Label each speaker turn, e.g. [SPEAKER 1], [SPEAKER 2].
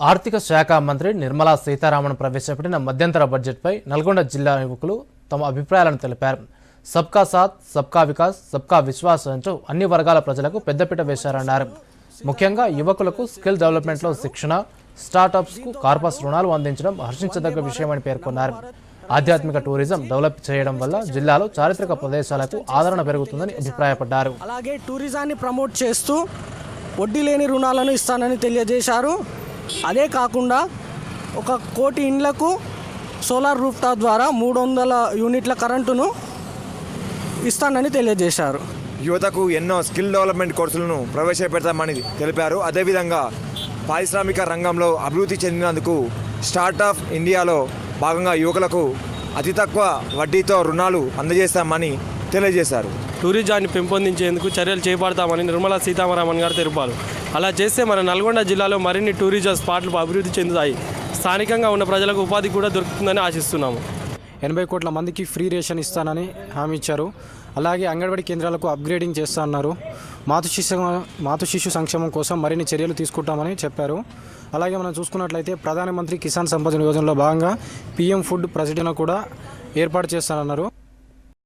[SPEAKER 1] ఆర్థిక శాఖ మంత్రి నిర్మలా సీతారామన్ ప్రవేశపెట్టిన మధ్యంతర బడ్జెట్పై నల్గొండ జిల్లా యువకులు తమ అభిప్రాయాలను తెలిపారు. సబ్కా సాత్ సబ్కా వికాస్ సబ్కా విశ్వాస్ అంటూ అన్ని వర్గాల ప్రజలకు పెద్దపీట వేశారన్నారు. ముఖ్యంగా యువకులకు స్కిల్ డెవలప్మెంట్లో శిక్షణ స్టార్టప్స్కు కార్పస్ రుణాలు అందించడం హర్షించదగ్గ విషయమని పేర్కొన్నారు. ఆధ్యాత్మిక టూరిజం డెవలప్ చేయడం వల్ల జిల్లాలో చారిత్రక ప్రదేశాలకు ఆదరణ పెరుగుతుందని అభిప్రాయపడ్డారు.
[SPEAKER 2] అలాగే టూరిజాన్ని ప్రమోట్ చేస్తూ వడ్డీ లేని రుణాలను ఇస్తానని తెలియజేశారు. అదే కాకుండా ఒక కోటి ఇండ్లకు సోలార్ రూఫ్టాప్ ద్వారా మూడు వందల యూనిట్ల కరెంటును ఇస్తానని తెలియజేశారు.
[SPEAKER 3] యువతకు ఎన్నో స్కిల్ డెవలప్మెంట్ కోర్సులను ప్రవేశపెడతామని తెలిపారు. అదేవిధంగా పారిశ్రామిక రంగంలో అభివృద్ధి చెందినందుకు స్టార్టప్ ఇండియాలో భాగంగా యువకులకు అతి తక్కువ వడ్డీతో రుణాలు అందజేస్తామని తెలియజేశారు.
[SPEAKER 4] టూరిజాన్ని పెంపొందించేందుకు చర్యలు చేపడతామని నిర్మలా సీతారామన్ గారు తెలిపారు. అలా చేస్తే మన నల్గొండ జిల్లాలో మరిన్ని టూరిజం స్పాట్లు అభివృద్ధి చెందుతాయి. స్థానికంగా ఉన్న ప్రజలకు ఉపాధి కూడా దొరుకుతుందని ఆశిస్తున్నాము.
[SPEAKER 5] ఎనభై కోట్ల మందికి ఫ్రీ రేషన్ ఇస్తానని హామీ ఇచ్చారు. అలాగే అంగన్వాడీ కేంద్రాలకు అప్గ్రేడింగ్ చేస్తా అన్నారు మాతృ శిశు మాతృ శిశు సంక్షేమం కోసం మరిన్ని చర్యలు తీసుకుంటామని చెప్పారు. అలాగే మనం చూసుకున్నట్లయితే ప్రధానమంత్రి కిసాన్ సంపద యోజనలో భాగంగా పీఎం ఫుడ్ ప్రెసిడెంట్ కూడా ఏర్పాటు చేస్తానన్నారు.